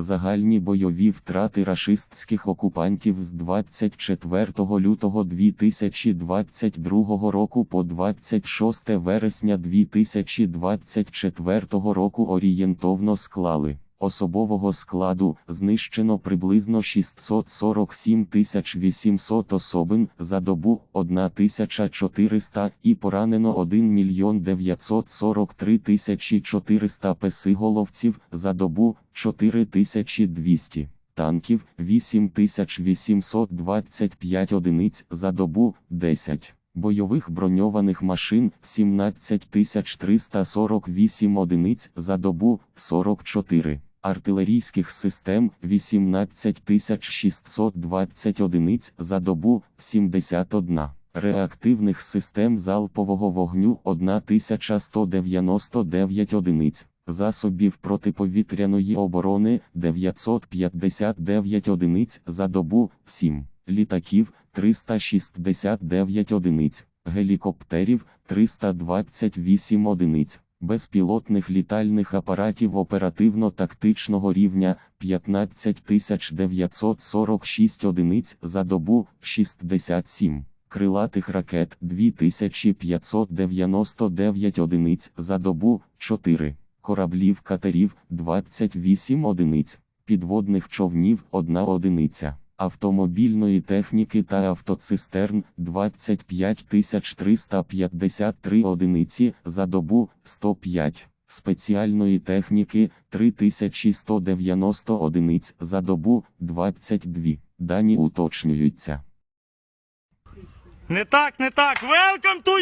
Загальні бойові втрати рашистських окупантів з 24 лютого 2022 року по 26 вересня 2024 року орієнтовно склали. Особового складу знищено приблизно 647 800 особин за добу 1400 і поранено 1 мільйон 943 400 песиголовців за добу 4200 танків 8825 одиниць за добу 10 бойових броньованих машин 17348 одиниць за добу 44 артилерійських систем 18620 одиниць за добу 71, реактивних систем залпового вогню 1199 одиниць, засобів протиповітряної оборони 959 одиниць за добу 7, літаків 369 одиниць, гелікоптерів 328 одиниць безпілотних літальних апаратів оперативно-тактичного рівня 15946 одиниць за добу 67, крилатих ракет 2599 одиниць за добу 4, кораблів катерів 28 одиниць, підводних човнів 1 одиниця. Автомобільної техніки та автоцистерн 25 353 одиниці за добу 105, спеціальної техніки 3190 одиниць за добу 22. Дані уточнюються. Не так, не так. Welcome to